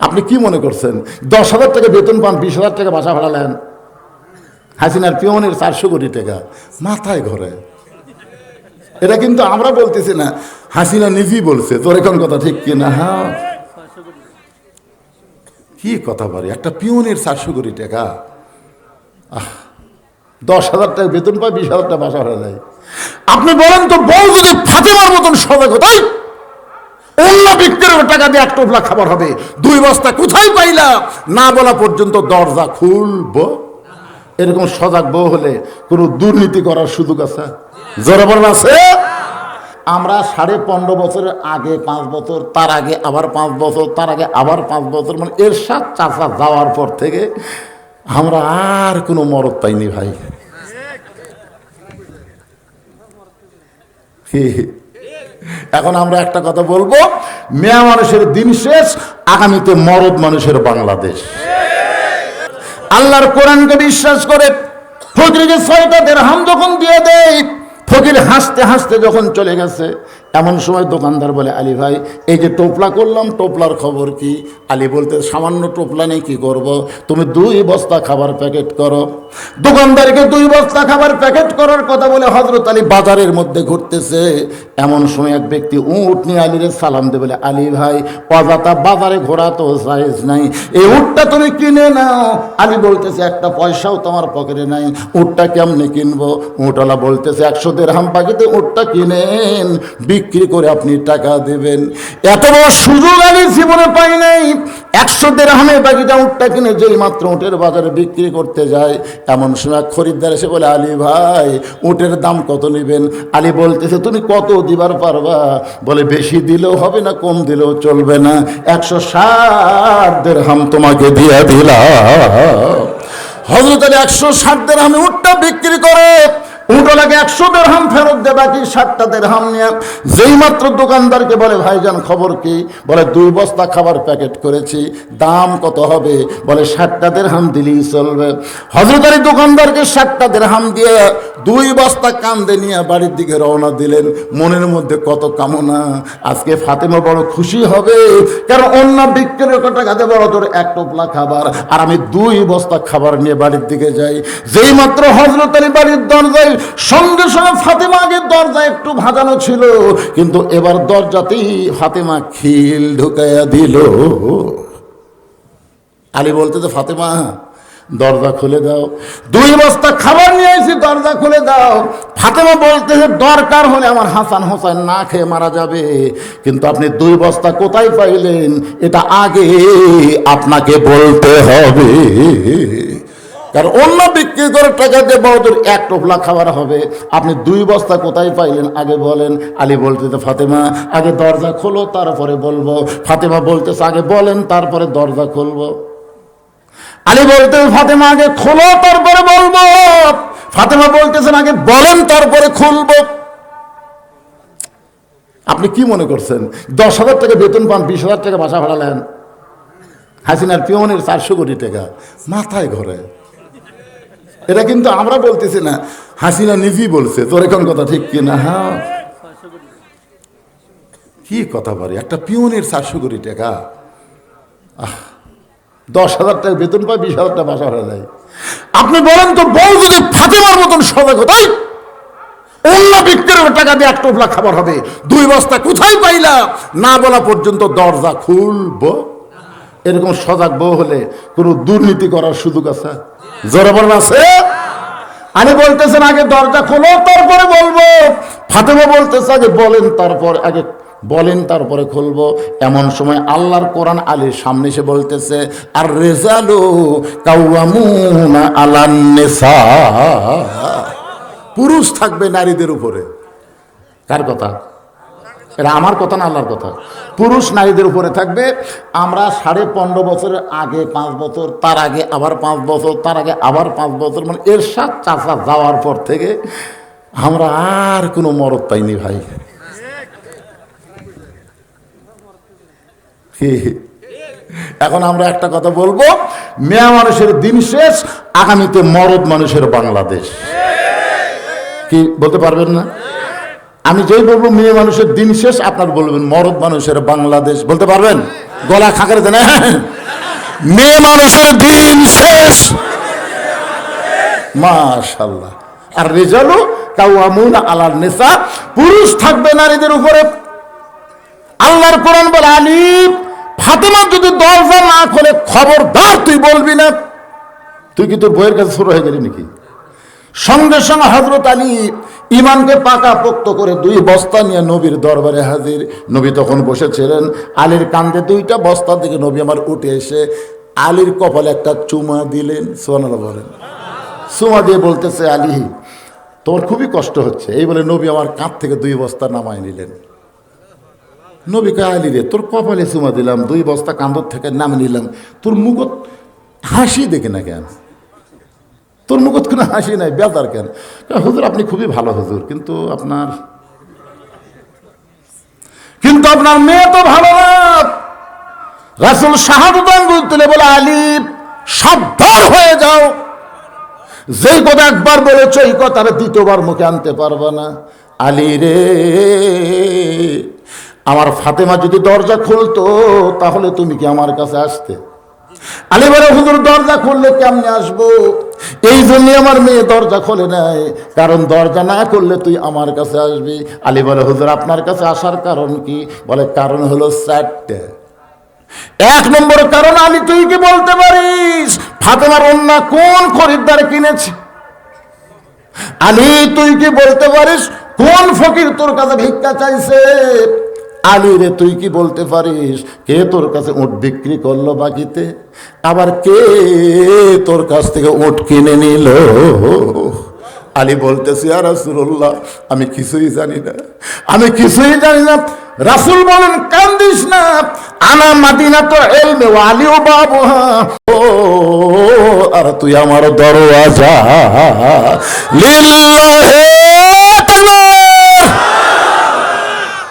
আপনি কি মনে করছেন? দশ হাজার টাকা বেতন পান বিশ হাজার টাকা বাসা ভাড়া নেন। হাসিনার পিওনের চারশো কোটি টাকা মাথায় ঘরে। এটা কিন্তু আমরা বলতেছি না হাসিনা নিজেই বলছে। তোর এখন কথা ঠিক কিনা? হ্যাঁ। কি কথা বলে? একটা পিওনের চারশো কোটি টাকা। আহ, দশ হাজার টাকা বেতন পায় বিশ হাজার টাকা বাসা ভাড়া দেয় আপনি বলেন তো বউ যদি ফাতেমার মতন সজাগ তাই? অন্য বিক্রির টাকা দিয়ে এক টোপলা খাবার হবে। দুই বস্তা কোথায় পাইলা? না বলা পর্যন্ত দরজা খুলবো। এরকম সজাগ বউ হলে কোনো দুর্নীতি করার সুযোগ আছে? জোরে বলেন আছে? আমরা সাড়ে পনেরো বছরের আগে পাঁচ বছর, তার আগে আবার পাঁচ বছর, তার আগে আবার পাঁচ বছর মানে এর সাত চাষা যাওয়ার পর থেকে আমরা আর কোনো মরদ পাইনি ভাই। এখন আমরা একটা কথা বলব, মেয়া মানুষের দিন শেষ, আগামীতে মরদ মানুষের বাংলাদেশ। আল্লাহর কোরআনকে বিশ্বাস করে ফকিরকে ছয়টা দেড়হাম যখন দিয়ে দেয়। ফকির হাসতে হাসতে যখন চলে গেছে এমন সময় দোকানদার বলে, আলী ভাই, এই যে টোপলা করলাম, টোপলার খবর কি? আলী বলতে, সামান্য টোপলা নেই কি করব? তুমি দুই বস্তা খাবার প্যাকেট করো। দোকানদারকে দুই বস্তা খাবার প্যাকেট করার কথা বলে হজরত আলী বাজারের মধ্যে ঘুরতেছে। এমন সময় এক ব্যক্তি উঠ নিয়ে আলীর সালাম দে বলে, আলী ভাই অজাতা বাজারে ঘোরা তো সাইজ নাই। এই উটটা তুমি কিনে নাও। আলী বলতেছে, একটা পয়সাও তোমার পকেটে নাই। উটটা কেমনে কিনবো? উটওয়ালা বলতেছে, একশো দেড় হাম পাখিতে উটটা কিনেন। বিক্রি করে আপনি টাকা দেবেন। এত বড় সুযোগ আলী জীবনে পাই নাই। একশো দেড়হামে বাকিটা উটটা কিনে যেই মাত্র উটের বাজারে বিক্রি করতে যায়। এমন সময় খরিদ্দার এসে বলে, আলী ভাই, উটের দাম কত নেবেন? আলী বলতেছে, তুমি কত দিবার পারবা? বলে, বেশি দিলেও হবে না, কম দিলেও চলবে না। একশো ষাট দেড়হাম তোমাকে দিয়ে দিলাম। হজরত আলী একশো ষাট দেড়হামে উঠটা বিক্রি করে উটো লাগে একশো দেড়হাম ফেরত দে বাকি ষাটটা দেড়হাম নিয়ে? যেই মাত্র দোকানদারকে বলে, ভাইজান, খবর কি? বলে, দুই বস্তা খাবার প্যাকেট করেছি, দাম কত হবে? বলে ষাটটা দেড়হাম দিলেই চলবে। হজরত আলী দোকানদারকে ষাটটা দেড়হাম দিয়ে দুই বস্তা কান্দে নিয়ে বাড়ির দিকে রওনা দিলেন। মনের মধ্যে কত কামনা, আজকে ফাতেমা বড় খুশি হবে। কারণ অন্য বিক্রির টাকা দেবো, তোর এক টোপলা খাবার। আর আমি দুই বস্তা খাবার নিয়ে বাড়ির দিকে যাই। যেই মাত্র হজরত আলী বাড়ির দরজায় সঙ্গে সঙ্গে ফাতেমা আগে দরজা একটু ভাজানো ছিল, কিন্তু এবার দরজাতেই ফাতেমা খিল ঢুকাইয়া দিল। আলী বলতে তো ফাতেমা, দরজা খুলে দাও। দুই বস্তা খাবার নিয়ে এসে দরজা খুলে দাও। ফাতেমা বলতে দরকার হলে আমার হাসান হোসেন না খেয়ে মারা যাবে, কিন্তু আপনি দুই বস্তা কোথায় পাইলেন? এটা আগে আপনাকে বলতে হবে। কারণ অন্য বিক্রি করে টাকা দিয়ে বড়দের এক টোপলা খাবার হবে। আপনি দুই বস্তা কোথায় পাইলেন? আগে বলেন। আলী বলতেছে, ফাতেমা, আগে দরজা খোলো, তারপরে বলব। ফাতেমা বলতেছে, আগে বলেন, তারপরে দরজা খুলবো। আলী বলতে ফাতেমা, আগে খোলো, তারপরে বলব। ফাতেমা বলতেছেন আগে বলেন, তারপরে খুলবো। আপনি কি মনে করছেন? দশ হাজার টাকা বেতন পান, বিশ হাজার টাকা বাসা ভাড়া নেন। হাসিনার পিওনের চারশো কোটি টাকা মাথায় ঘরে এটা কিন্তু আমরা বলতেছি না। হাসিনা নিজেই বলছে, তোর এখন কথা ঠিক কিনা? হ্যাঁ। কি কথা বলে? একটা পিওনের চারশো কোটি টাকা। দশ হাজার টাকা বেতন পায়, বিশ হাজার টাকা বাসা ভাড়া দেয়। আপনি বলেন তো, বউ যদি ফাতেমার মতন সজাগ তাই অন্য বিক্রির টাকা দিয়ে এক টোপলা খাবার হবে। দুই বস্তা কোথায় পাইলা? না বলা পর্যন্ত দরজা খুলবো। এরকম সজাগ বউ হলে কোনো দুর্নীতি করার সুযোগ আছে? জোরে বলেন আছে? আমি বলতেছেন আগে দরজা খোলো, তারপরে বলব। ফাতেমা বলতেছে, আগে বলেন, তারপর, আগে বলেন, তারপরে খুলবো। এমন সময় আল্লাহর কোরআন আলীর সামনে এসে বলতেছে আর রেজালু পুরুষ থাকবে নারীদের উপরে। কার কথা? এটা আমার কথা না আল্লাহর কথা। পুরুষ নারীদের উপরে থাকবে, আমরা সাড়ে পনেরো বছরের আগে পাঁচ বছর, তার আগে আবার পাঁচ বছর, তার আগে আবার পাঁচ বছর মানে এর সাত চাষা যাওয়ার পর থেকে আমরা আর কোনো মরদ পাইনি ভাই। এখন আমরা একটা কথা বলব, মেয়া মানুষের দিন শেষ, আগামীতে মরদ মানুষের বাংলাদেশ। কি বলতে পারবেন না? আমি যেই বলব, মেয়ে মানুষের দিন শেষ, আপনার বলবেন, মরদ মানুষের বাংলাদেশ। বলতে পারবেন? গলা খাকারে দেন হ্যাঁ। মেয়ে মানুষের দিন শেষ। মাশাল্লাহ আর রেজালু কাউয়ামুন আলার নেশা পুরুষ থাকবে নারীদের উপরে। আল্লাহর কোরআন বলে আলী ফাতেমা যদি দরজা না খোলে, খবরদার তুই বলবি না। তুই কি তোর বইয়ের কাছে শুরু হয়ে গেলি নাকি? সঙ্গে সঙ্গে হজরত আলী ইমানকে পাকা পোক্ত করে দুই বস্তা নিয়ে নবীর দরবারে হাজির। নবী তখন বসেছিলেন। আলীর কান্দে দুইটা বস্তা থেকে নবী আমার উঠে এসে আলীর কপালে একটা চুমা দিলেন। সোনালা বলেন। চুমা দিয়ে বলতেছে, আলী তোর খুবই কষ্ট হচ্ছে। এই বলে নবী আমার কাঁধ থেকে দুই বস্তা নামায় নিলেন। নবী কে আলী রে, তোর কপালে চুমা দিলাম, দুই বস্তা কান্দর থেকে নামে নিলাম। তোর মুখত হাসি দেখে না কেন? তোর মুখত কোনো হাসি নাই, বেজার কেন? হুজুর, আপনি খুবই ভালো হুজুর, কিন্তু আপনার কিন্তু আপনার মেয়ে তো ভালো রাসুল শাহাদুদ আঙ্গুল তুলে বলে, আলী, সাবধান হয়ে যাও। যেই কথা একবার বলেছ, এই কথাটা দ্বিতীয়বার মুখে আনতে পারবে না। আলী রে, আমার ফাতেমা যদি দরজা খুলতো, তাহলে তুমি কি আমার কাছে আসতে? আলী বলে, হুজুর, দরজা খুললে কেমনে আসব? এই জন্যই আমার মেয়ে দরজা খোলে নাই। কারণ দরজা না করলে তুই আমার কাছে আসবি। আলী বলে, হুজুর, আপনার কাছে আসার কারণ কি? বলে, কারণ হলো চারটে। এক নম্বর কারণ আমি তুই কি বলতে পারিস? ফাতেমার অন্য কোন খরিদ্দার কিনেছে? আলী, তুই কি বলতে পারিস? কোন ফকির তোর কাছে ভিক্ষা চাইছে? আলী রে, তুই কি বলতে পারিস? কে তোর কাছে উট বিক্রি করল বাকিতে? আবার কে তোর কাছ থেকে উট কিনে নিল? আলী বলতেছি আর রাসুল্লাহ আমি কিছুই জানি না। আমি কিছুই জানি না। রাসুল বলেন, কান্দিস না। আনা তো আলিও বাবু আর তুই আমার দরওয়াজা। লিল্লাহে আকবার।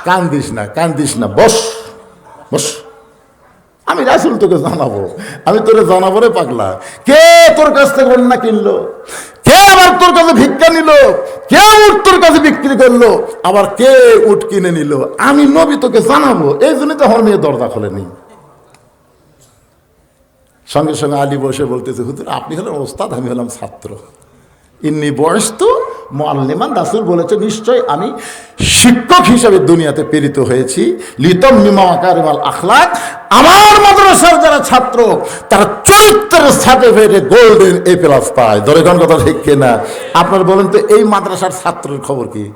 কান্দিস না কান্দিস না, বস বস। আমি রাসুল তোকে জানাব, আমি তোরে জানাব রে পাগলা। কে তোর কাছ থেকে অন্যা কিনলো? কে আবার তোর কাছে ভিক্ষা নিল? কে উঠ তোর কাছে বিক্রি করল? আবার কে উঠ কিনে নিল? আমি নবী তোকে জানাব, এই জন্য তো আমার মেয়ে দরজা খোলেনি সঙ্গে সঙ্গে আলী বসে বলতেছে, হুজুর, আপনি হলেন ওস্তাদ, আমি হলাম ছাত্র। ইন্নি বয়স তো মোয়াল্লিমান রাসুল বলেছে নিশ্চয় আমি শিক্ষক হিসেবে দুনিয়াতে প্রেরিত হয়েছি। লিতম মিমা কারিমাল আখলাক। আমার মাদ্রাসার যারা ছাত্র, তারা চরিত্রের ফেরে গোল্ডেন এ প্লাস পায়। কোন কথা ঠিক কিনা? আপনার বলেন তো, এই মাদ্রাসার ছাত্রের খবর কি?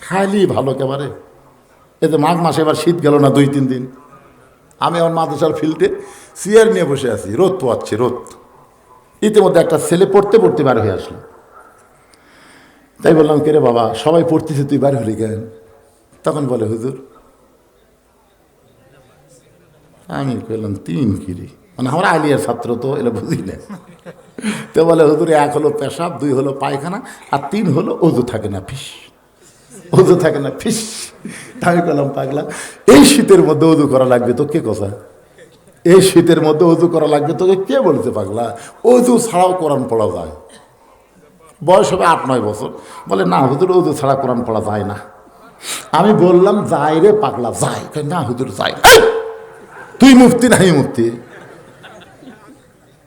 খালি ভালো একেবারে। এতে মাঘ মাসে এবার শীত গেল না দুই, তিন দিন। আমি আমার মাদ্রাসার ফিল্ডে চেয়ার নিয়ে বসে আছি। রোদ পোয়াচ্ছি, রোদ। ইতিমধ্যে একটা ছেলে পড়তে পড়তে বার হয়ে আসলো। তাই বললাম কে রে বাবা, সবাই পড়তেছে, তুই বার হলি কেন? তখন বলে, হুজুর, আমি বললাম, তিন কিরি? মানে আমরা আলিয়ার ছাত্র তো এলে বুঝি না। তো বলে, হুজুর, এক হলো পেশাব, দুই হলো পায়খানা, আর তিন হলো অজু থাকে না, ফিস। অজু থাকে না, ফিস। আমি বললাম, পাগলা, এই শীতের মধ্যে অজু করা লাগবে তো কে কথা? এই শীতের মধ্যে অজু করা লাগবে, তোকে কে বলতে পাগলা? অজু ছাড়াও কোরআন পড়া যায়। বয়স হবে আট, নয় বছর। বলে, না হুজুর, অজু ছাড়া কোরআন পড়া যায় না। আমি বললাম যাই রে পাগলা যাই না হুজুর যাই তুই মুফতি না মুফতি।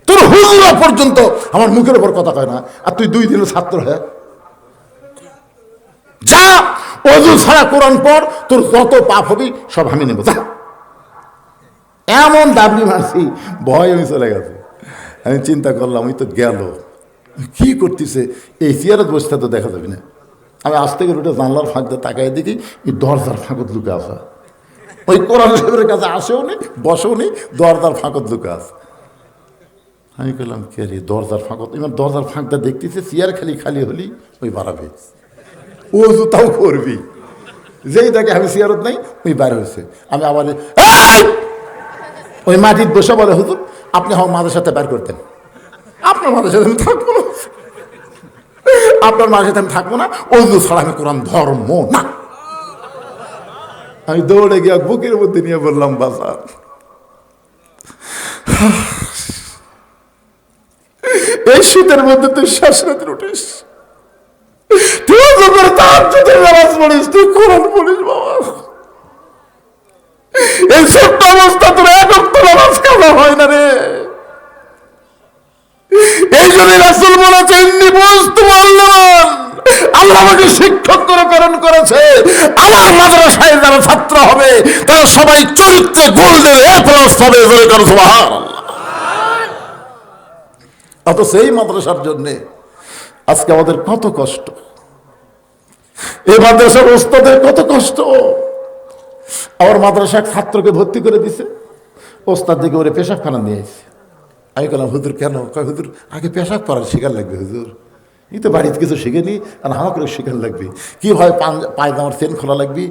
তোর হুজুরা পর্যন্ত আমার মুখের উপর কথা কয় না, আর তুই দুই দিনের ছাত্র হ্যাঁ যা, অজু ছাড়া কোরআন পড়, তোর যত পাপ হবি, সব আমি নেব। যা। এমন দাবি মারছি, ভয় আমি চলে গেছে। আমি চিন্তা করলাম, ওই তো গেল। কি করতেছে? এই চেয়ারত বসতে তো দেখা যাবে না। আমি আজ থেকে রুটে জানলার ফাঁক দিয়ে তাকাই দেখি, এই দরজার ফাঁকত লুকে আসা ওই কোরআন সাহেবের কাছে আসেও নি, বসেও নি, দরজার ফাঁকত লুকে আস আমি বললাম কে রে, দরজার ফাঁকত? এবার দরজার ফাঁকটা দেখতেছে, চেয়ার খালি খালি হলি, ওই বাড়াবে ও তাও করবি। যেই দেখে আমি চেয়ারত নাই, ওই বার হয়েছে। আমি আবার! ওই মাটির বসে বলে, হুজুর, আপনি আমার মাদের সাথে বের করতেন আপনার মাদের সাথে আমি থাকব না। আপনার মাদের সাথে আমি থাকব না। অজু ছাড়া আমি কোরআন ধর্ম না। আমি দৌড়ে গিয়ে বুকের মধ্যে নিয়ে বললাম বাজার এই শীতের মধ্যে তুই শেষ রাত্রে উঠিস। তুই কোরআন পড়িস, বাবা। এই ছোট্ট অবস্থা তোর এক কাজা হয় না রে? এই জন্য রাসুল বলেছে, ইন্নি বস্তু আল্লাহ আমাকে শিক্ষক করেছে। আমার মাদ্রাসায় যারা ছাত্র হবে, তারা সবাই চরিত্রে গোল্ডেন এ প্লাস হবে অত সেই মাদ্রাসার জন্যে আজকে আমাদের কত কষ্ট। এই মাদ্রাসার ওস্তাদের কত কষ্ট। আমার মাদ্রাসা ছাত্রকে ভর্তি করে দিছে। ওস্তাদ দিকে ওরে পেশাবখানা নিয়ে এসে আমি বললাম হুজুর কেন? কয়, হুজুর, আগে পেশাব করার শিকার লাগবে, হুজুর। এই তো বাড়িতে কিছু শিখেনি, আর আমাকে শিকার লাগবে। কি হয় পায়জামার চেন খোলা লাগবে,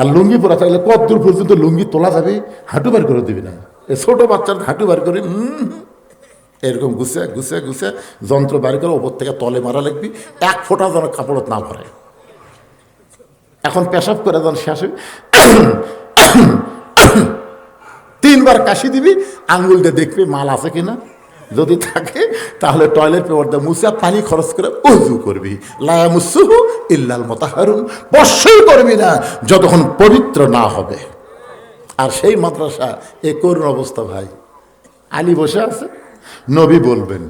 আর লুঙ্গি পরা থাকলে কত দূর পর্যন্ত লুঙ্গি তোলা যাবে, হাঁটু বার করে দিবি না। এ ছোটো বাচ্চার হাঁটু বার করে এরকম গুছে গুছে গুছে যন্ত্র বার করে ওপর থেকে তলে মারা লাগবে, এক ফোঁটা যেন কাপড়ত না ভরে। এখন পেশাব করে যখন শেষ তিনবার কাশি দিবি, আঙ্গুল দিয়ে দেখবি মাল আছে কিনা। যদি থাকে, তাহলে টয়লেট পেপার দিয়ে মুছে পানি খরচ করে উজু করবি। লায়া মুসুহু ইল্লাল মোতাহারুন। বর্ষই করবি না, যতক্ষণ পবিত্র না হবে। আর সেই মাদ্রাসা, এ করুণ অবস্থা ভাই। আলী বসে আছে, নবী বলবেন।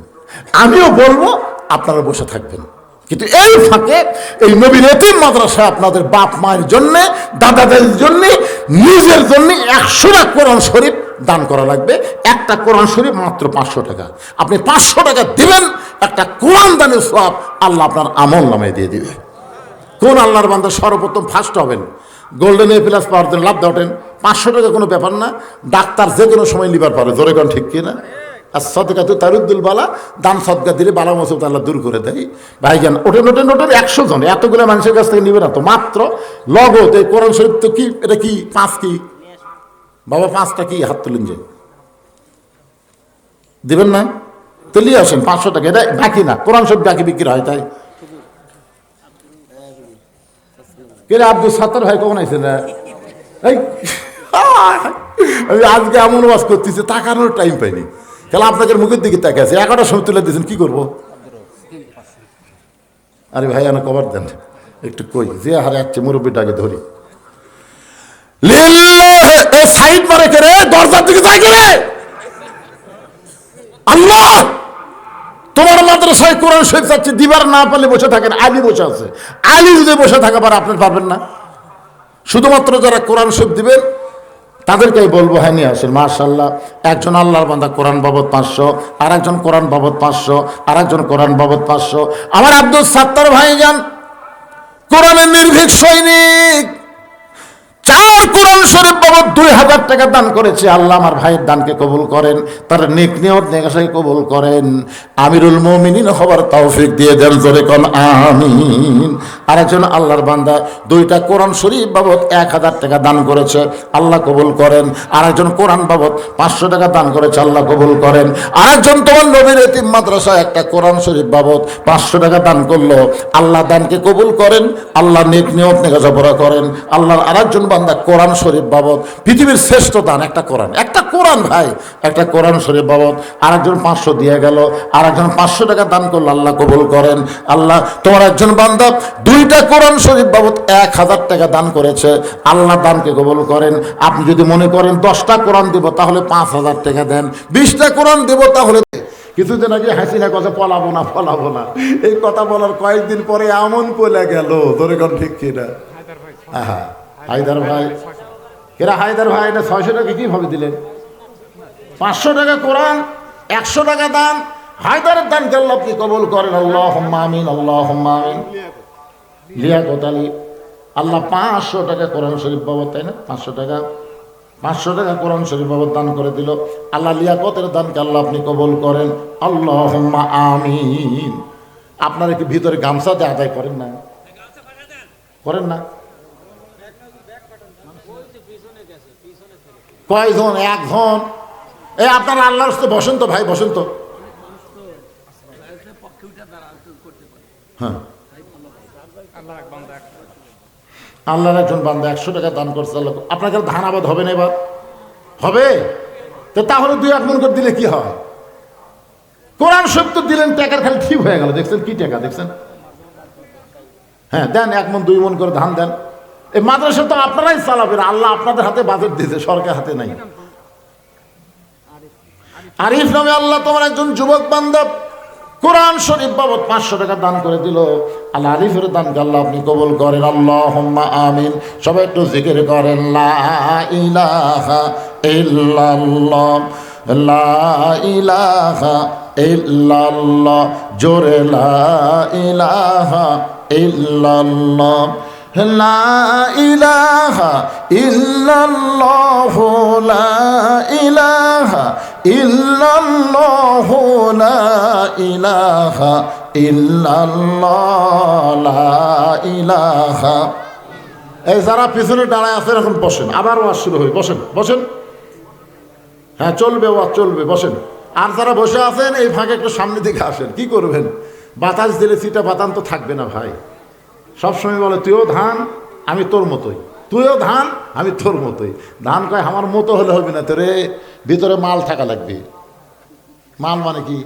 আমিও বলব, আপনারা বসে থাকবেন। কিন্তু এই ফাঁকে এই নবীর এতিম মাদ্রাসা আপনাদের বাপ মায়ের জন্য, দাদাদের জন্য, নিজের জন্য একশো লাখ কোরআন শরীফ দান করা লাগবে। একটা কোরআন শরীফ মাত্র পাঁচশো টাকা। আপনি পাঁচশো টাকা দিবেন একটা কোরআন দানের সব আল্লাহ আপনার আমল নামে দিয়ে দিবে। কোন আল্লাহর বান্দা সর্বপ্রথম ফার্স্ট হবেন। গোল্ডেন এ প্লাস পাওয়ার জন্য লাভ দাওটেন পাঁচশো টাকা কোনো ব্যাপার না। ডাক্তার যে কোনো সময় লিবার পারে জোরে কোন ঠিক কিনা? আর সদকা তো তারুদ্দুল বালা দান সদকা দিলে বালা মসুদ আল্লাহ দূর করে দেয়। ভাই ভাইজান ওটেন ওটেন ওটেন একশো জন, এতগুলো মানুষের কাছ থেকে নিবে না তো, মাত্র লগত এই কোরআন শরীফ তো কি, এটা কি, পাঁচ কি? বাবা, পাঁচটা কি, হাত তুলেন যে। দিবেন না? তুলিয়ে আসেন, পাঁচশো টাকা, এটা বাকি না, কোরআন শরীফ বাকি বিক্রি হয় তাই। কেরে আব্দুল সাত্তার ভাই, কখন আইছে না এই আমি আজকে এমন ওয়াজ করতেছি, তাকানোর টাইম পাইনি। তাহলে আপনাদের মুখের দিকে তাকে আছে। এগারোটার সময় তুলে দিয়েছেন, কি করব? আরে ভাই আমার কবার দেন। একটু কই, যে হারে যাচ্ছে মুরব্বীটাকে ধরি। সাইড মারে কে রে? দরজার দিকে রে? আল্লাহ! তোমার মাদ্রাসায় কোরআন শরীফ চাচ্ছে দিবার না পারলে বসে থাকেন। আলী বসে আছে। আলী যদি বসে থাকা পারে আপনি পারবেন না। শুধুমাত্র যারা কোরআন শরীফ দিবেন তাদেরকে বলব হ্যাঁ নিয়ে আসেন। মার্শাল্লাহ একজন আল্লাহর বান্দা কোরআন বাবদ পাঁচশো আর একজন কোরআন বাবদ পাঁচশো আর একজন কোরআন বাবদ পাঁচশো। আমার আব্দুল সাত্তার ভাই যান কোরআনের নির্ভীক সৈনিক। কোরআন শরীফ দুই হাজার টাকা দান করেছে। আল্লাহ আমার ভাইয়ের দানকে কবুল করেন, তার নেক নিয়ত কবুল করেন। আমিরুল মমিনিন হবার তৌফিক দিয়ে দেন, জোরে কন, আমিন। আরেকজন আল্লাহর বান্দা, দুইটা কোরআন শরীফ বাবদ এক হাজার টাকা দান করেছে, আল্লাহ কবুল করেন। আরেকজন কোরআন বাবদ পাঁচশো টাকা দান করেছে, আল্লাহ কবুল করেন। আরেকজন তোমার নবীর এতিম মাদ্রাসা একটা কোরআন শরীফ বাবদ পাঁচশো টাকা দান করল, আল্লাহ দানকে কবুল করেন, আল্লাহ নেক নিয়ত নেগাজা করেন। আল্লাহর আরেকজন বান্দা কোরআন শরীফ বাবদ, পৃথিবীর শ্রেষ্ঠ দান, একটা কোরআন। একটা কোরআন ভাই, একটা কোরআন শরীফ বাবদ, আরেকজন পাঁচশো দিয়ে গেল, আরেকজন পাঁচশো টাকা দান করল, আল্লাহ কবুল করেন। আল্লাহ, তোমার একজন বান্দা দুইটা কোরআন শরীফ বাবদ এক হাজার টাকা দান করেছে, আল্লাহ দানকে কবুল করেন। আপনি যদি মনে করেন দশটা কোরআন দেব, তাহলে পাঁচ হাজার টাকা দেন। বিশটা কোরআন দেব, তাহলে কিছুদিন আগে হাসিনা কথা পলাবো না ফলাবো না। এই কথা বলার কয়েকদিন পরে এমন পলে গেল। ধরে ঠিক কিনা? আহা। হায়দার ভাই। এরা হায়দার ভাই, এটা ছয়শো টাকা কীভাবে দিলেন? পাঁচশো টাকা কোরআন, একশো টাকা দান, হায়দারের দান আল্লাহ আপনি কবল করেন? আল্লাহ আমিন আল্লাহ আমিন। লিয়াকত আলী, আল্লাহ পাঁচশো টাকা কোরআন শরীফ বাবদ, তাই না? পাঁচশো টাকা পাঁচশো টাকা কোরআন শরীফ বাবদ দান করে দিল। আল্লাহ লিয়াকতের দানকে আল্লাহ আপনি কবল করেন? আল্লাহ হম্মা আমিন। আপনারা কি ভিতরে গামছাতে আদায় করেন না? করেন না? কয়জন, একজন? এই আপনারা আল্লাহর সাথে বসন্ত ভাই, বসন্ত। হ্যাঁ। আল্লাহর একজন বান্দা একশো টাকা দান করছে, আল্লাহ আপনাকে ধান আবাদ হবে না এবার? হবে? তো তাহলে দুই এক মন করে দিলে কি হয়? কোরআন শব্দ দিলেন, টাকার খালি ঠিক হয়ে গেল। দেখছেন কি টাকা, দেখছেন? হ্যাঁ দেন এক মন, দুই মন করে ধান দেন। এই মাদ্রাসা তো আপনারাই চালাবেন। আল্লাহ আপনাদের হাতে বাজেট দিয়েছে, সরকার হাতে নাই। আরিফ নামে আল্লাহ তোমার একজন যুবক বান্ধব কোরআন শরীফ বাবদ পাঁচশো টাকা দান করে দিল। আল্লাহ আরিফের দান আল্লাহ আপনি কবুল করেন। আল্লাহ আমিন। সবাই একটু জিকির করেন। লা ইলাহা লা ইলাহা জোরে লা ইলাহা ইল্লাল্লাহ। লা ইলাহা ইল্লাল্লাহ লা ইলাহা ইল্লাল্লাহ লা ইলাহা ইল্লাল্লাহ লা ইলাহা। এই যারা পিছনে দাঁড়ায় আছেন এখন বসেন। আবার ওয়াজ শুরু হবে বসেন বসেন। হ্যাঁ চলবে ওয়াজ, চলবে, বসেন। আর যারা বসে আছেন, এই ফাঁকে একটু সামনে দিকে আসেন। কি করবেন? বাতাস দিলে সিটা বাতান তো থাকবে না ভাই। সবসময় বলে, তুইও ধান, আমি তোর মতোই। তুইও ধান, আমি তোর মতোই। ধান কয়, আমার মতো হলে হবে না তোরে, ভিতরে মাল থাকা লাগবে। মাল মানে কি?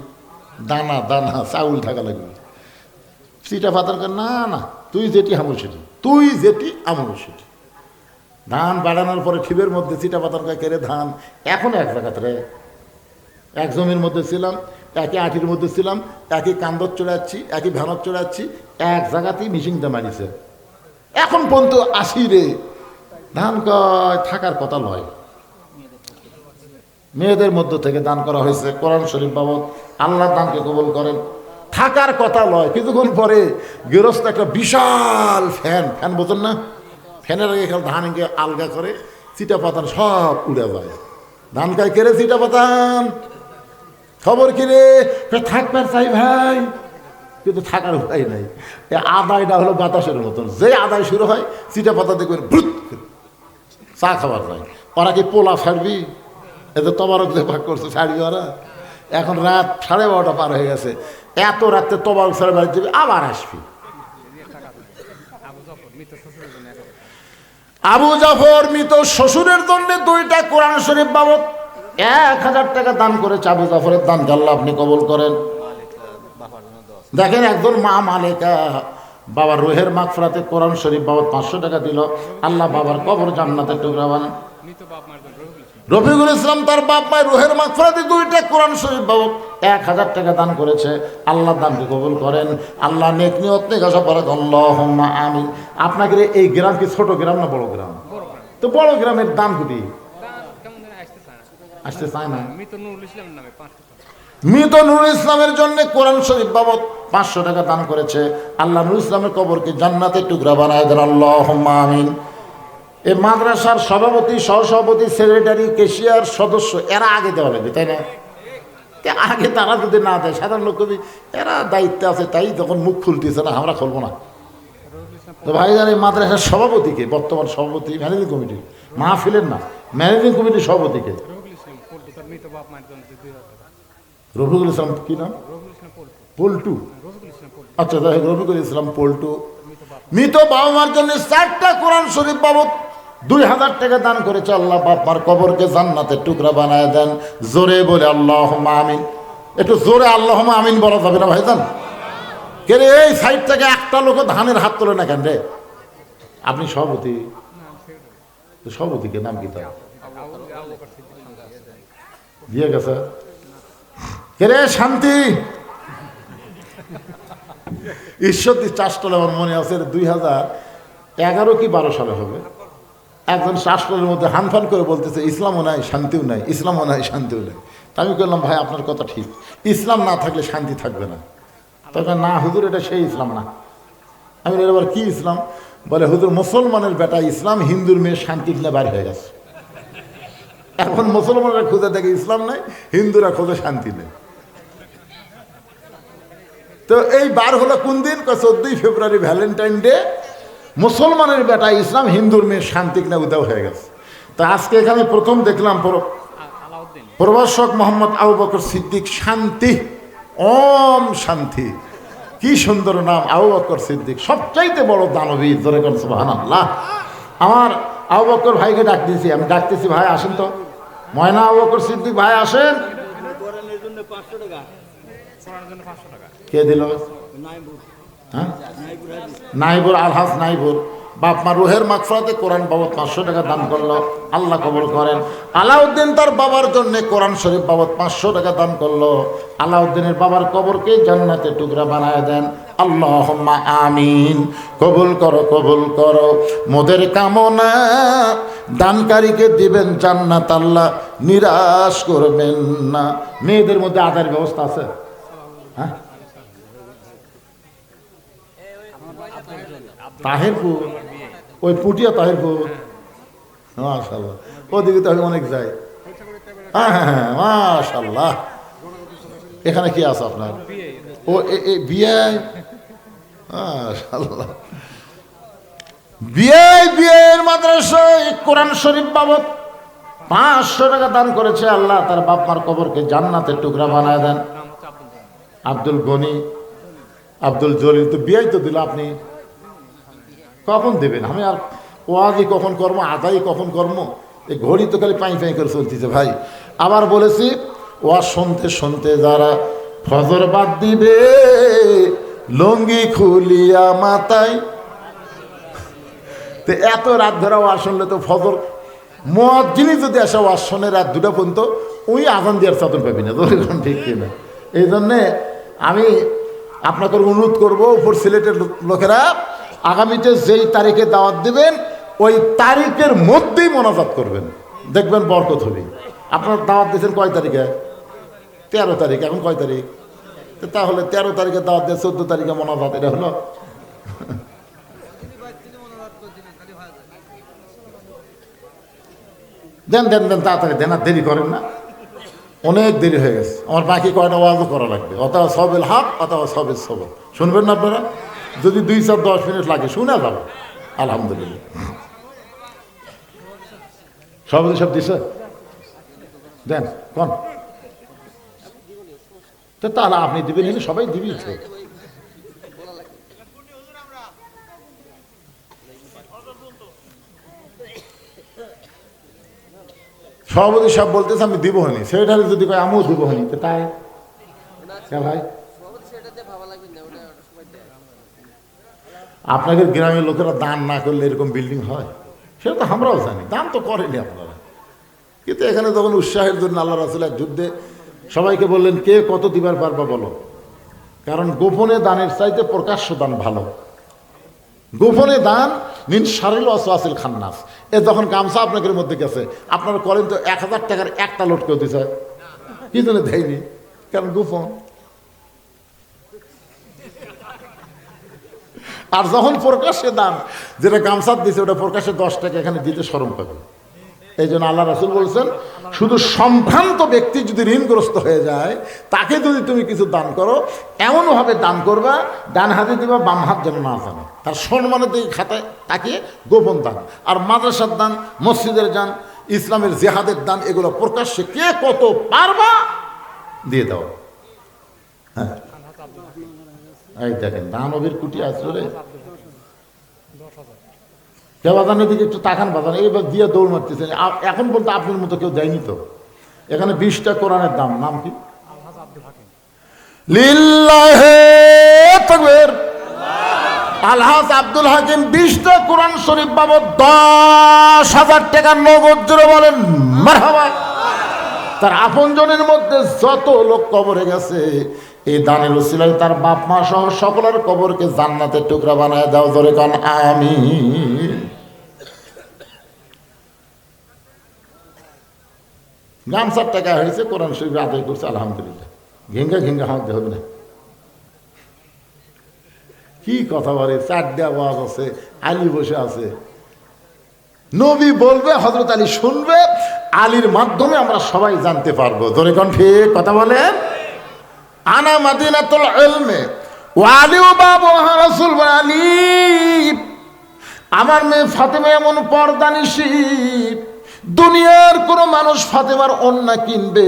দানা দানা, চাউল থাকা লাগবে। সিটা পাতার না না, তুই যেটি আমল সেটি, তুই যেটি আমল সেটি। ধান বাড়ানোর পরে ঠিবের মধ্যে সিটা পাতার কেড়ে ধান, এখনও এক জায়গাতে এক জমির মধ্যে ছিলাম একই আটির মধ্যে ছিলাম, একই কান্দর চড়াচ্ছি, একই ভ্যানত চলে যাচ্ছি এক জায়গাতেই মিশিংটা মারিছে এখন পর্যন্ত আসি রে, ধান কয় থাকার কথা নয়। মেয়েদের মধ্য থেকে দান করা হয়েছে কোরআন শরীফ বাবদ আল্লাহ দানকে কবল করেন। থাকার কথা লয় কিছুক্ষণ পরে গৃহস্থ একটা বিশাল ফ্যান ফ্যান বোঝেন না? ফ্যানের আগে খেয়াল ধানকে আলগা করে, চিটা পাতান সব উড়ে যায়। ধান খায় কেড়ে চিটা পাতান? খবর কিরে থাকবার চাই ভাই। কিন্তু থাকার উপায় নাই। এই আদায়টা হলো বাতাসের মতন। যে আদায় শুরু হয় চিটা পাতা দেখবেন ভ্রুত চা খাবার নাই ওরা কি পোলা ছাড়বি? এতে তবারক যে ভাগ করছে, ছাড়বি ওরা? এখন রাত সাড়ে বারোটা পার হয়ে গেছে। এত রাত্রে তবারক ছাড়ে বাড়ি যাবি আবার আসবি। আবু জাফর মৃত শ্বশুরের জন্য দুইটা কোরআন শরীফ বাবদ এক হাজার টাকা দান করেছে আবু জাফরের দান আল্লাহ আপনি কবল করেন। দেখেন একজন মা মালিকা, বাবার রোহের মাগফরাতে কোরআন শরীফ বাবদ পাঁচশো টাকা দিল, আল্লাহ বাবার কবর জান্নাতে টুকরা বানান। রফিকুল ইসলাম তার বাপ মায়ের রোহের মাগফরাতে দুইটা কোরআন শরীফ বাবদ এক হাজার টাকা দান করেছে আল্লাহ দানকে কবুল করেন। আল্লাহ নেক নিয়ত নেক আশা পরে আল্লাহ আমিন। আপনাকে এই গ্রাম কি ছোট গ্রাম না বড় গ্রাম? তো বড় গ্রামের দাম কুটি কেমন যেন আসতে চায় না আসতে চায় না। মৃত নুরুল ইসলামের জন্য কোরআন শরীফ বাবদ পাঁচশো টাকা দান করেছে। আল্লাহ নুর ইসলামের কবরকে জান্নাতের টুকরা বানায় দেন। আল্লাহ আমিন। এই মাদ্রাসার সভাপতি সহসভাপতি সেক্রেটারি কেশিয়ার সদস্য এরা আগে দেওয়া লাগবে তাই না? আগে তারা যদি না দেয় সাধারণ লোক কবি এরা দায়িত্বে আছে তাই তখন মুখ খুলতেছে না আমরা খুলবো না। তো ভাই জান এই মাদ্রাসার সভাপতিকে বর্তমান সভাপতি ম্যানেজিং কমিটি মাহফিলের না ম্যানেজিং কমিটির সভাপতিকে রবিউল ইসলাম পল্টু তার মৃত বাপ মায়ের জন্য দুই হাজার টাকা। রফিকুল ইসলাম কি নাম? ইসলাম পল্টু। পল্টু? রবিউল ইসলাম পল্টু। আচ্ছা যাই রফিকুল ইসলাম পল্টু। মৃত বাবা মার জন্য চারটা কোরআন শরীফ বাবদ দুই হাজার টাকা দান করেছে আল্লাহ। বাপ মার কবরকে জান্নাতের টুকরা বানায় দেন। জোরে বলে আল্লাহ আমিন। একটু জোরে আল্লাহ আমিন বলা যাবে না ভাইজান? কে রে এই সাইড থেকে একটা লোক ধানের হাত তোলে না কেন রে? আপনি সভাপতি? সভাপতিকে নাম কি তার? দিয়ে গেছে। কে রে, শান্তি? ঈশ্বরদী চাষটলে আমার মনে আছে দুই হাজার এগারো কি বারো সালে হবে। একজন চাষটলের মধ্যে হানফান করে বলতেছে, ইসলামও নাই, শান্তিও নাই, ইসলামও নাই, শান্তিও নাই। আমি বললাম ভাই, আপনার কথা ঠিক। ইসলাম না থাকলে শান্তি থাকবে না। তখন না, হুজুর, এটা সেই ইসলাম না। আমি এবার কি ইসলাম? বলে, হুজুর, মুসলমানের বেটা ইসলাম, হিন্দুর মেয়ে শান্তি কিনে বার হয়ে গেছে। এখন মুসলমানরা খুঁজে দেখে ইসলাম নাই হিন্দুরা খোঁজে শান্তি নেই। তো এই বার হলো কোন দিন? চোদ্দই ফেব্রুয়ারি ভ্যালেন্টাইন ডে। মুসলমানের বেটা ইসলাম হিন্দুর মেয়ে শান্তি কিনা উদাও হয়ে গেছে। তা আজকে এখানে প্রথম দেখলাম প্রভাষক মোহাম্মদ আবু বকর সিদ্দিক শান্তি ওম শান্তি। কি সুন্দর নাম আবু বকর সিদ্দিক। সবচাইতে বড় কোন সুবাহান আল্লাহ আমার আবু বকর ভাইকে ডাক দিয়েছি আমি ডাকতেছি ভাই আসেন তো। ময়না বকর সিদ্দিক ভাই আসেন। কে দিল? হ্যাঁ? নাইবুর, আলহাজ নাইবুর। বাপ রুহের মাকফরাতে কোরআন বাবদ পাঁচশো টাকা দান করল, আল্লাহ কবর করেন। আলাউদ্দিন তার বাবার জন্য কোরআন শরীফ বাবদ পাঁচশো টাকা দান করল। আলাউদ্দিনের বাবার কবরকে জান্নাতে টুকরা বানায় দেন। আল্লাহ আমিন। কবুল করো কবুল করো। মোদের কামনা দানকারীকে দিবেন জান্নাত, আল্লাহ নিরাশ করবেন না। মেয়েদের মধ্যে আদায়ের ব্যবস্থা আছে? হ্যাঁ? তাহেরপুর? ওই পুটিয়া তাহেরপুর? মাশাল্লাহ ওদিকে তো আমি অনেক যাই। হ্যাঁ হ্যাঁ হ্যাঁ মাশাল্লাহ এখানে কি আছে আপনার? ও, এ বিয়ে? মাশাল্লাহ বিয়ে বিয়ের মাদ্রাসায় কোরআন শরীফ বাবদ পাঁচশো টাকা দান করেছে আল্লাহ, তার বাপ মার কবরকে জান্নাতের টুকরা বানায় দেন। আব্দুল গনি, আব্দুল জলিল, তো বিয়াই তো দিল আপনি। কখন দেবেন? আমি আর ওয়াজি কখন কর্ম, আদায় কখন কর্ম? এই ঘড়ি তো খালি পাই পাই করে চলতেছে ভাই। আবার বলেছি ওয়াজ শুনতে শুনতে যারা ফজর বাদ দিবে, লঙ্গি খুলিয়া মাথায় তো এত রাত ধরে ওয়াজ শুনলে তো ফজর। মহাজিনী যদি আসে, ওয়াজ শোনে রাত দুটা পর্যন্ত, ওই আজান দেওয়ার চাতন পাবি না ধরে ঠিক কিনা। এই জন্যে আমি আপনাকে অনুরোধ করব, উপর সিলেটের লোক- লোকেরা, আগামীতে যেই তারিখে দাওয়াত দিবেন, ওই তারিখের মধ্যেই মোনাজাত করবেন। দেখবেন বরকত হবে। আপনার দাওয়াত দিয়েছেন কয় তারিখে? তেরো তারিখ, এখন কয় তারিখ? তাহলে তেরো তারিখে দাওয়াত দিয়ে চোদ্দ তারিখে মোনাজাত, এটা হলো দেন দেন দেন, তাড়াতাড়ি দেন, আর দেরি করেন না। অনেক দেরি হয়ে গেছে। আমার বাকি কয়টা ওয়াজও করা লাগবে। অথবা সবেল হাফ অথবা সবেল সবল। শুনবেন না আপনারা? যদি দুই চার দশ মিনিট লাগে, শুনে যাবে আলহামদুলিল্লাহ। সব সব দিছে? দেন, কোন? তাহলে আপনি দিবেন, সবাই দিবি সভাপতি সব বলতেছে, আমি দিব হনি সেটারে যদি কয়, আমিও দিব তো তাই? ভাই? আপনাদের গ্রামের লোকেরা দান না করলে এরকম বিল্ডিং হয়? সেটা তো আমরাও জানি। দান তো করেনি আপনারা। কিন্তু এখানে তখন উৎসাহের জন্য আল্লাহ রাসুলের যুদ্ধে সবাইকে বললেন, কে কত দিবার পারবা বলো? কারণ গোপনে দানের চাইতে প্রকাশ্য দান ভালো। গোপনে দান মিন সারিল আসিল খান্নাস। এ যখন গামছা আপনাদের মধ্যে গেছে, আপনারা করেন তো এক হাজার টাকার একটা লোট করে দিছে। কি জন্য দেয়নি? কেন গোপন? আর যখন প্রকাশ্যে দান যেটা গামছা দিছে, ওটা প্রকাশ্যে দশ টাকা এখানে দিতে সরম পাবে। এই জন্য আল্লাহ রাসুল বলছেন, শুধু সম্ভ্রান্ত ব্যক্তি যদি ঋণগ্রস্ত হয়ে যায়, তাকে যদি তুমি কিছু দান করো, এমনভাবে দান করবা, ডান হাতে দিবা, বাম হাত যেন না জানে। তার সম্মানের দিকে খাতায় তাকিয়ে গোপন দান। আর মাদ্রাসার দান, মসজিদের দান, ইসলামের জেহাদের দান, এগুলো প্রকাশ্যে কে কত পারবা, দিয়ে দাও। হ্যাঁ। এই দেখেন, দানবীর কুটি আসলে কে দিকে একটু তাকান বাজান এইবার দিয়ে দৌড় মারতেছেন। এখন বলতে আপনার মতো কেউ দেয়নি তো? এখানে বিশটা কোরআনের দাম, নাম কি? আলহাজ আব্দুল হাকিম, বিশটা কোরআন শরীফ বাবদ দশ হাজার টাকা নগদ জুড়ে বলেন তার আপনজনের মধ্যে যত লোক কবরে গেছে, এই দানের উসিলায় তার বাপ মা সহ সকলের কবরকে জান্নাতের টুকরা বানায় দাও ধরে কান আমি গামছার টাকা হয়েছে, কোরআন শরীফ আদায় করছে, আলহামদুলিল্লাহ। ঘেঙ্গা ঘেঙ্গা হাঁটতে হবে না। কি কথা বলে, চারটে আওয়াজ আছে, আলী বসে আছে। নবী বলবে হজরত আলী শুনবে, আলীর মাধ্যমে আমরা সবাই জানতে পারব। ধরে কোন ঠিক কথা বলেন আনা মাদিনাতুল ইলমে ওয়ালিউ বাবু রাসূল আলী, আমার মেয়ে ফাতেমা এমন পর্দানিশী দুনিয়ার কোনো মানুষ ফাতেমার অন্যা কিনবে?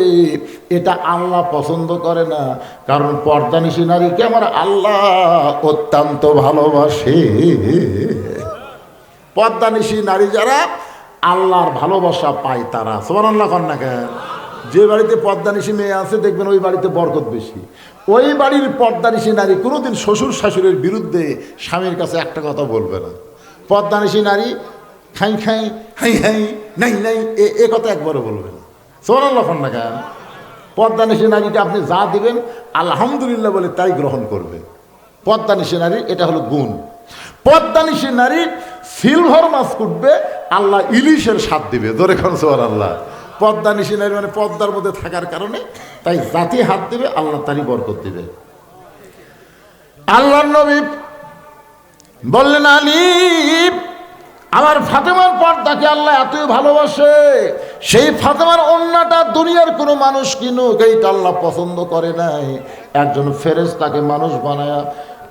এটা আল্লাহ পছন্দ করে না। কারণ পর্দানিশী নারীকে আমার আল্লাহ অত্যন্ত ভালোবাসে। পর্দানিশী নারী যারা আল্লাহর ভালোবাসা পায় তারা। সোমান আল্লাহ কন্যা কেন? যে বাড়িতে পর্দানিশী মেয়ে আছে, দেখবেন ওই বাড়িতে বরকত বেশি। ওই বাড়ির পর্দানিশী নারী কোনোদিন শ্বশুর শাশুড়ির বিরুদ্ধে স্বামীর কাছে একটা কথা বলবে না। পর্দানিশী নারী খাই খাই, হাই হাই, নাই নাই, এ কথা একবারও বলবে না। লক্ষণ না কেন? পর্দানিশী নারীকে আপনি যা দিবেন, আলহামদুলিল্লাহ বলে তাই গ্রহণ করবে পদ্মানিশী নারীর এটা হলো গুণ। পদ্মানিশী নারী সিলভার মাছ কুটবে আল্লাহ ইলিশের স্বাদ দিবে। ধরে খান সোয়ার আল্লাহ পদ্মানিশী নারী মানে পদ্মার মধ্যে থাকার কারণে তাই জাতি হাত দিবে, আল্লাহ তারই বরকত দিবে। আল্লাহ নবী বললেন আলী আমার ফাতেমার পর্দাকে আল্লাহ এতই ভালোবাসে, সেই ফাতেমার অন্যটা দুনিয়ার কোনো মানুষ কিনুক, এইটা আল্লাহ পছন্দ করে নাই। একজন ফেরেস তাকে মানুষ বানায়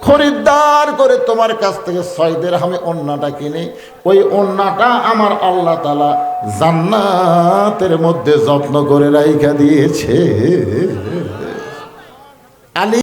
খরিদ্দার করে তোমার কাছ থেকে ছয়দের আমি অন্যটা কিনি, ওই অন্যটা আমার আল্লাহ তালা জান্নাতের মধ্যে যত্ন করে রাইখা দিয়েছে। আলী